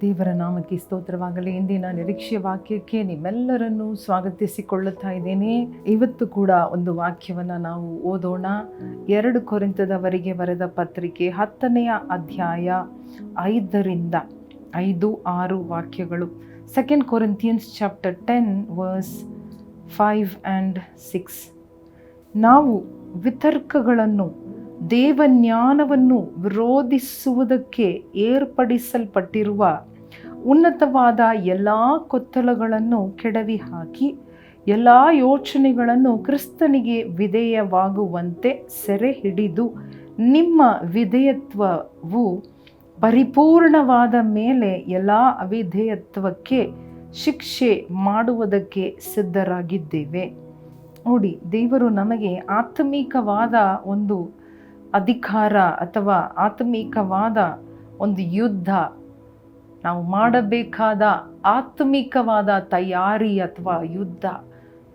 ದೇವರ ನಾಮಕ್ಕೆ ಸ್ತೋತ್ರವಾಗಲಿ. ಇಂದಿನ ನಿರೀಕ್ಷೆಯ ವಾಕ್ಯಕ್ಕೆ ನಿಮ್ಮೆಲ್ಲರನ್ನು ಸ್ವಾಗತಿಸಿಕೊಳ್ಳುತ್ತಾ ಇದ್ದೇನೆ. ಇವತ್ತು ಕೂಡ ಒಂದು ವಾಕ್ಯವನ್ನು ನಾವು ಓದೋಣ. ಎರಡು ಕೊರಿಂತದವರಿಗೆ ಬರೆದ ಪತ್ರಿಕೆ ಹತ್ತನೆಯ ಅಧ್ಯಾಯ ಐದರಿಂದ ಐದು ಆರು ವಾಕ್ಯಗಳು. Second Corinthians chapter ten verse five and six ನಾವು ವಿತರ್ಕಗಳನ್ನು ದೇವಜ್ಞಾನವನ್ನು ವಿರೋಧಿಸುವುದಕ್ಕೆ ಏರ್ಪಡಿಸಲ್ಪಟ್ಟಿರುವ ಉನ್ನತವಾದ ಎಲ್ಲ ಕೊತ್ತಲಗಳನ್ನು ಕೆಡವಿ ಹಾಕಿ, ಎಲ್ಲ ಯೋಚನೆಗಳನ್ನು ಕ್ರಿಸ್ತನಿಗೆ ವಿಧೇಯವಾಗುವಂತೆ ಸೆರೆ ಹಿಡಿದು ನಿಮ್ಮ ವಿಧೇಯತ್ವವು ಪರಿಪೂರ್ಣವಾದ ಮೇಲೆ ಎಲ್ಲ ಅವಿಧೇಯತ್ವಕ್ಕೆ ಶಿಕ್ಷೆ ಮಾಡುವುದಕ್ಕೆ ಸಿದ್ಧರಾಗಿದ್ದೇವೆ. ನೋಡಿ, ದೇವರು ನಮಗೆ ಆತ್ಮಿಕವಾದ ಒಂದು ಅಧಿಕಾರ ಅಥವಾ ಆತ್ಮಿಕವಾದ ಒಂದು ಯುದ್ಧ. ನಾವು ಮಾಡಬೇಕಾದ ಆತ್ಮಿಕವಾದ ತಯಾರಿ ಅಥವಾ ಯುದ್ಧ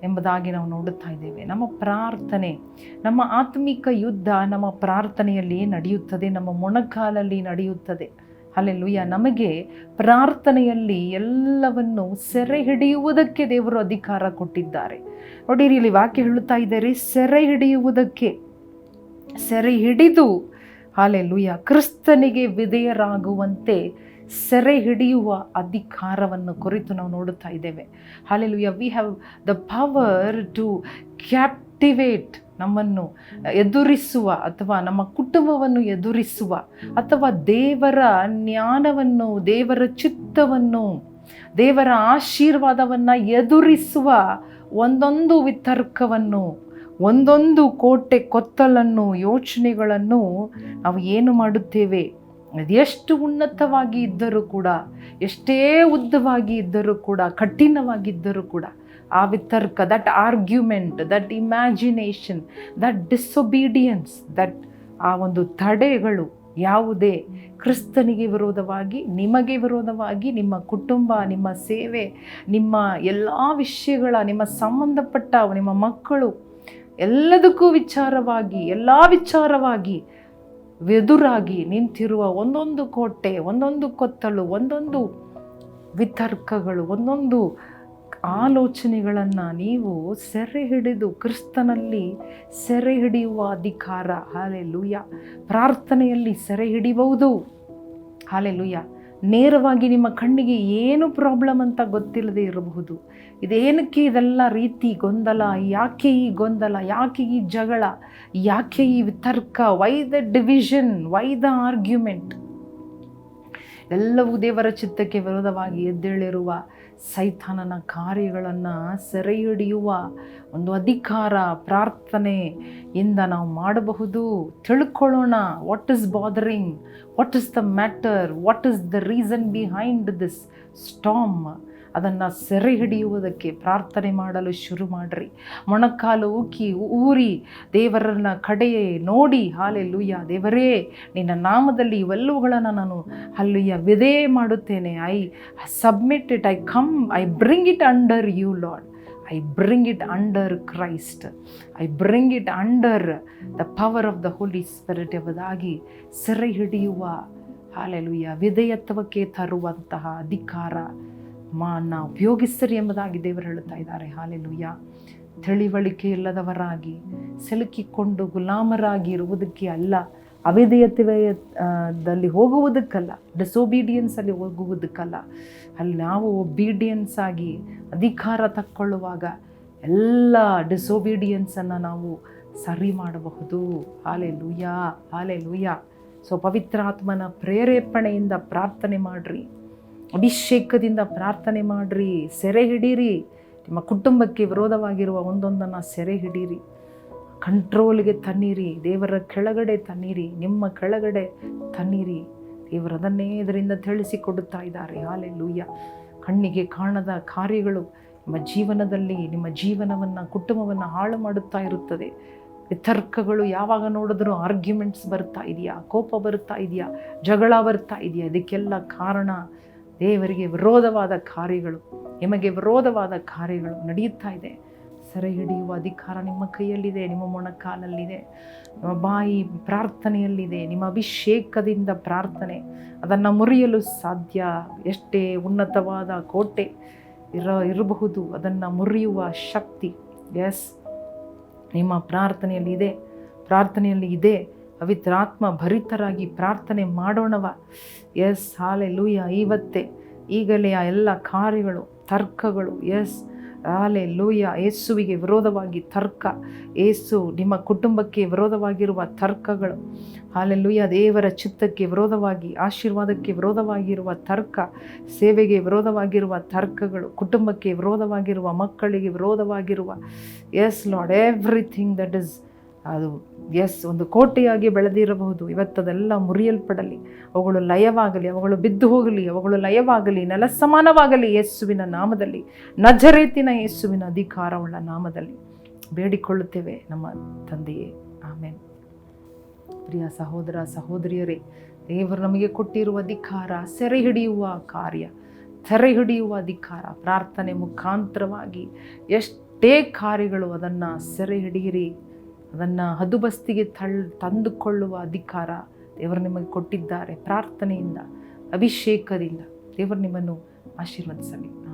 ಎಂಬುದಾಗಿ ನಾವು ನೋಡುತ್ತಾ ಇದ್ದೇವೆ. ನಮ್ಮ ಪ್ರಾರ್ಥನೆ, ನಮ್ಮ ಆತ್ಮಿಕ ಯುದ್ಧ ನಮ್ಮ ಪ್ರಾರ್ಥನೆಯಲ್ಲಿ ನಡೆಯುತ್ತದೆ, ನಮ್ಮ ಮೊಣಕಾಲಲ್ಲಿ ನಡೆಯುತ್ತದೆ. ಅಲ್ಲೆಲ್ಲುಯ್ಯ ನಮಗೆ ಪ್ರಾರ್ಥನೆಯಲ್ಲಿ ಎಲ್ಲವನ್ನು ಸೆರೆ ಹಿಡಿಯುವುದಕ್ಕೆ ದೇವರು ಅಧಿಕಾರ ಕೊಟ್ಟಿದ್ದಾರೆ. ನೋಡಿರಿ, ಇಲ್ಲಿ ವಾಕ್ಯ ಹೇಳುತ್ತಾ ಇದ್ದಾರೆ, ಸೆರೆ ಹಿಡಿಯುವುದಕ್ಕೆ. ಸೆರೆ ಹಿಡಿದು ಹಾಲೆಲುಯ್ಯ ಕ್ರಿಸ್ತನಿಗೆ ವಿಧೇಯರಾಗುವಂತೆ ಸೆರೆ ಹಿಡಿಯುವ ಅಧಿಕಾರವನ್ನು ಕುರಿತು ನಾವು ನೋಡುತ್ತಾ ಇದ್ದೇವೆ. Hallelujah we have the power to captivate ನಮ್ಮನ್ನು, ಎದುರಿಸುವ ಅಥವಾ ನಮ್ಮ ಕುಟುಂಬವನ್ನು ಎದುರಿಸುವ ಅಥವಾ ದೇವರ ಜ್ಞಾನವನ್ನು, ದೇವರ ಚಿತ್ತವನ್ನು, ದೇವರ ಆಶೀರ್ವಾದವನ್ನು ಎದುರಿಸುವ ಒಂದೊಂದು ವಿತರ್ಕವನ್ನು ಒಂದೊಂದು ಕೋಟೆ ಕೊತ್ತಲನ್ನು, ಯೋಚನೆಗಳನ್ನು ನಾವು ಏನು ಮಾಡುತ್ತೇವೆ? ಎಷ್ಟು ಉನ್ನತವಾಗಿ ಇದ್ದರೂ ಕೂಡ, ಎಷ್ಟೇ ಉದ್ದವಾಗಿ ಇದ್ದರೂ ಕೂಡ ಕಠಿಣವಾಗಿದ್ದರೂ ಕೂಡ, ಆ ವಿತರ್ಕ that argument that imagination that disobedience that ಆ ಒಂದು ತಡೆಗಳು ಯಾವುದೇ ಕ್ರಿಸ್ತನಿಗೆ ವಿರೋಧವಾಗಿ, ನಿಮಗೆ ವಿರೋಧವಾಗಿ, ನಿಮ್ಮ ಕುಟುಂಬ, ನಿಮ್ಮ ಸೇವೆ, ನಿಮ್ಮ ಎಲ್ಲ ವಿಷಯಗಳ, ನಿಮ್ಮ ಸಂಬಂಧಪಟ್ಟ, ನಿಮ್ಮ ಮಕ್ಕಳು ಎಲ್ಲದಕ್ಕೂ ವಿಚಾರವಾಗಿ, ಎಲ್ಲ ವಿಚಾರವಾಗಿ ಎದುರಾಗಿ ನಿಂತಿರುವ ಒಂದೊಂದು ಕೋಟೆ, ಒಂದೊಂದು ಕೊತ್ತಲು, ಒಂದೊಂದು ವಿತರ್ಕಗಳು, ಒಂದೊಂದು ಆಲೋಚನೆಗಳನ್ನು ನೀವು ಸೆರೆ ಹಿಡಿದು ಕ್ರಿಸ್ತನಲ್ಲಿ ಸೆರೆ ಹಿಡಿಯುವ ಅಧಿಕಾರ. ಹಾಲೆ ಲೂಯ ಪ್ರಾರ್ಥನೆಯಲ್ಲಿ ಸೆರೆ ಹಿಡಿಬಹುದು. ಹಾಲೆ ನೇರವಾಗಿ ನಿಮ್ಮ ಕಣ್ಣಿಗೆ ಏನು ಪ್ರಾಬ್ಲಮ್ ಅಂತ ಗೊತ್ತಿಲ್ಲದೆ ಇರಬಹುದು. ಇದೇನಕ್ಕೆ ಇದೆಲ್ಲ ರೀತಿ ಗೊಂದಲ, ಯಾಕೆ ಈ ಗೊಂದಲ, ಯಾಕೆ ಈ ಜಗಳ, ಯಾಕೆ ಈ ವಿತರ್ಕ why the division why the argument ಎಲ್ಲವೂ ದೇವರ ಚಿತ್ತಕ್ಕೆ ವಿರೋಧವಾಗಿ ಎದ್ದೇಳಿರುವ ಸೈತಾನನ ಕಾರ್ಯಗಳನ್ನು ಸೆರೆ ಹಿಡಿಯುವ ಒಂದು ಅಧಿಕಾರ, ಪ್ರಾರ್ಥನೆ ಇಂದ ನಾವು ಮಾಡಬಹುದು. ತಿಳ್ಕೊಳ್ಳೋಣ what is bothering what is the matter what is the reason behind this storm ಅದನ್ನು ಸೆರೆ ಹಿಡಿಯುವುದಕ್ಕೆ ಪ್ರಾರ್ಥನೆ ಮಾಡಲು ಶುರು ಮಾಡಿರಿ. ಮೊಣಕಾಲು ಉಕ್ಕಿ, ಊರಿ ದೇವರನ್ನ ಕಡೆಯೇ ನೋಡಿ ಹಾಲೆ ಲೂಯ್ಯ ದೇವರೇ, ನಿನ್ನ ನಾಮದಲ್ಲಿ ಇವೆಲ್ಲವುಗಳನ್ನು ನಾನು ಅಲ್ಲುಯ್ಯ ವಿಧೇ ಮಾಡುತ್ತೇನೆ. I submit it, I come, I bring it under you Lord I bring it under Christ. I bring it under the power of the Holy Spirit ಎಂಬುದಾಗಿ ಸೆರೆ ಹಿಡಿಯುವ, ಹಾಲೆಲುಯ್ಯ, ವಿಧೇಯತ್ವಕ್ಕೆ ತರುವಂತಹ ಅಧಿಕಾರ ಮಾನ ಉಪಯೋಗಿಸ್ರಿ ಎಂಬುದಾಗಿ ದೇವರು ಹೇಳುತ್ತಾ ಇದ್ದಾರೆ. ಹಾಲೆಲುಯ್ಯ ತಿಳಿವಳಿಕೆ ಇಲ್ಲದವರಾಗಿ, ಸಿಲುಕಿಕೊಂಡು ಗುಲಾಮರಾಗಿ ಇರುವುದಕ್ಕೆ ಅಲ್ಲ ಅವಿಧೇಯತ್ವದಲ್ಲಿ ಹೋಗುವುದಕ್ಕಲ್ಲ ಡಿಸೊಬೀಡಿಯನ್ಸಲ್ಲಿ ಹೋಗುವುದಕ್ಕಲ್ಲ. ಅಲ್ಲಿ ನಾವು ಒಬೀಡಿಯನ್ಸ್ ಆಗಿ ಅಧಿಕಾರ ತಕ್ಕೊಳ್ಳುವಾಗ ಎಲ್ಲ ಡಿಸೊಬೀಡಿಯನ್ಸನ್ನು ನಾವು ಸರಿ ಮಾಡಬಹುದು. ಹಾಲೆ ಲೂಯ ಹಾಲೆ ಲೂಯ ಸೊ ಪವಿತ್ರಾತ್ಮನ ಪ್ರೇರೇಪಣೆಯಿಂದ ಪ್ರಾರ್ಥನೆ ಮಾಡಿರಿ. ಅಭಿಷೇಕದಿಂದ ಪ್ರಾರ್ಥನೆ ಮಾಡಿರಿ, ಸೆರೆ ಹಿಡೀರಿ. ನಿಮ್ಮ ಕುಟುಂಬಕ್ಕೆ ವಿರೋಧವಾಗಿರುವ ಒಂದೊಂದನ್ನು ಸೆರೆ ಹಿಡೀರಿ. ಕಂಟ್ರೋಲ್ಗೆ ತನ್ನಿರಿ, ದೇವರ ಕೆಳಗಡೆ ತನ್ನಿರಿ, ನಿಮ್ಮ ಕೆಳಗಡೆ ತನ್ನಿರಿ. ದೇವರದನ್ನೇ ಇದರಿಂದ ತಿಳಿಸಿಕೊಡುತ್ತಾ ಇದ್ದಾರೆ. ಹಾಲೆ ಲೂಯ್ಯ ಕಣ್ಣಿಗೆ ಕಾಣದ ಕಾರ್ಯಗಳು ನಿಮ್ಮ ಜೀವನದಲ್ಲಿ, ನಿಮ್ಮ ಜೀವನವನ್ನು, ಕುಟುಂಬವನ್ನು ಹಾಳು ಮಾಡುತ್ತಾ ಇರುತ್ತದೆ. ವಿತರ್ಕಗಳು ಯಾವಾಗ ನೋಡಿದ್ರೂ ಆರ್ಗ್ಯುಮೆಂಟ್ಸ್ ಬರ್ತಾ ಇದೆಯಾ? ಕೋಪ ಬರ್ತಾ ಇದೆಯಾ? ಜಗಳ ಬರ್ತಾ ಇದೆಯಾ? ಇದಕ್ಕೆಲ್ಲ ಕಾರಣ ದೇವರಿಗೆ ವಿರೋಧವಾದ ಕಾರ್ಯಗಳು, ನಿಮಗೆ ವಿರೋಧವಾದ ಕಾರ್ಯಗಳು ನಡೆಯುತ್ತಾ ಇದೆ. ಸೆರೆ ಹಿಡಿಯುವ ಅಧಿಕಾರ ನಿಮ್ಮ ಕೈಯಲ್ಲಿದೆ, ನಿಮ್ಮ ಮೊಣಕಾಲಲ್ಲಿದೆ. ನಿಮ್ಮ ಬಾಯಿ ಪ್ರಾರ್ಥನೆಯಲ್ಲಿದೆ, ನಿಮ್ಮ ಅಭಿಷೇಕದಿಂದ ಪ್ರಾರ್ಥನೆ. ಅದನ್ನು ಮುರಿಯಲು ಸಾಧ್ಯ ಎಷ್ಟೇ ಉನ್ನತವಾದ ಕೋಟೆ ಇರ, ಇರಬಹುದು. ಅದನ್ನು ಮುರಿಯುವ ಶಕ್ತಿ ಎಸ್ ನಿಮ್ಮ ಪ್ರಾರ್ಥನೆಯಲ್ಲಿ ಇದೆ ಪ್ರಾರ್ಥನೆಯಲ್ಲಿ ಇದೆ. ಪವಿತ್ರಾತ್ಮ ಭರಿತರಾಗಿ ಪ್ರಾರ್ಥನೆ ಮಾಡೋಣವ. ಎಸ್ ಹಾಲೆ ಲೂಯ ಇವತ್ತೇ ಈಗಲೇ ಆ ಎಲ್ಲ ಕಾರ್ಯಗಳು, ತರ್ಕಗಳು ಎಸ್ ಹಾಲೆ ಲೂಯ ಯೇಸುವಿಗೆ ವಿರೋಧವಾಗಿ ತರ್ಕ. ಏಸು ನಿಮ್ಮ ಕುಟುಂಬಕ್ಕೆ ವಿರೋಧವಾಗಿರುವ ತರ್ಕಗಳು. ಹಾಲೆಲ್ಲೂಯ ದೇವರ ಚಿತ್ತಕ್ಕೆ ವಿರೋಧವಾಗಿ, ಆಶೀರ್ವಾದಕ್ಕೆ ವಿರೋಧವಾಗಿರುವ ತರ್ಕ. ಸೇವೆಗೆ ವಿರೋಧವಾಗಿರುವ ತರ್ಕಗಳು. ಕುಟುಂಬಕ್ಕೆ ವಿರೋಧವಾಗಿರುವ ಮಕ್ಕಳಿಗೆ ವಿರೋಧವಾಗಿರುವ yes Lord everything that is ಅದು ಎಸ್ ಒಂದು ಕೋಟೆಯಾಗಿ ಬೆಳೆದಿರಬಹುದು. ಇವತ್ತದೆಲ್ಲ ಮುರಿಯಲ್ಪಡಲಿ. ಅವುಗಳು ಲಯವಾಗಲಿ, ಅವುಗಳು ಬಿದ್ದು ಹೋಗಲಿ, ಅವುಗಳು ಲಯವಾಗಲಿ ನೆಲ ಸಮಾನವಾಗಲಿ ಯೇಸುವಿನ ನಾಮದಲ್ಲಿ, ನಜರೇತಿನ ಯೇಸುವಿನ ಅಧಿಕಾರವುಳ್ಳ ನಾಮದಲ್ಲಿ ಬೇಡಿಕೊಳ್ಳುತ್ತೇವೆ ನಮ್ಮ ತಂದೆಯೇ. ಆಮೇಲೆ ಪ್ರಿಯ ಸಹೋದರ, ಸಹೋದರಿಯರೇ, ದೇವರು ನಮಗೆ ಕೊಟ್ಟಿರುವ ಅಧಿಕಾರ, ಸೆರೆ ಹಿಡಿಯುವ ಕಾರ್ಯ, ಸೆರೆ ಹಿಡಿಯುವ ಅಧಿಕಾರ, ಪ್ರಾರ್ಥನೆ ಮುಖಾಂತರವಾಗಿ ಎಷ್ಟೇ ಕಾರ್ಯಗಳು ಅದನ್ನು ಸೆರೆ ಹಿಡಿಯಿರಿ. ಅದನ್ನು ಹದುಬಸ್ತಿಗೆ ತಳ್ ತಂದುಕೊಳ್ಳುವ ಅಧಿಕಾರ ದೇವರು ನಿಮಗೆ ಕೊಟ್ಟಿದ್ದಾರೆ. ಪ್ರಾರ್ಥನೆಯಿಂದ ಅಭಿಷೇಕದಿಂದ ದೇವರು ನಿಮ್ಮನ್ನು ಆಶೀರ್ವದಿಸಲಿ.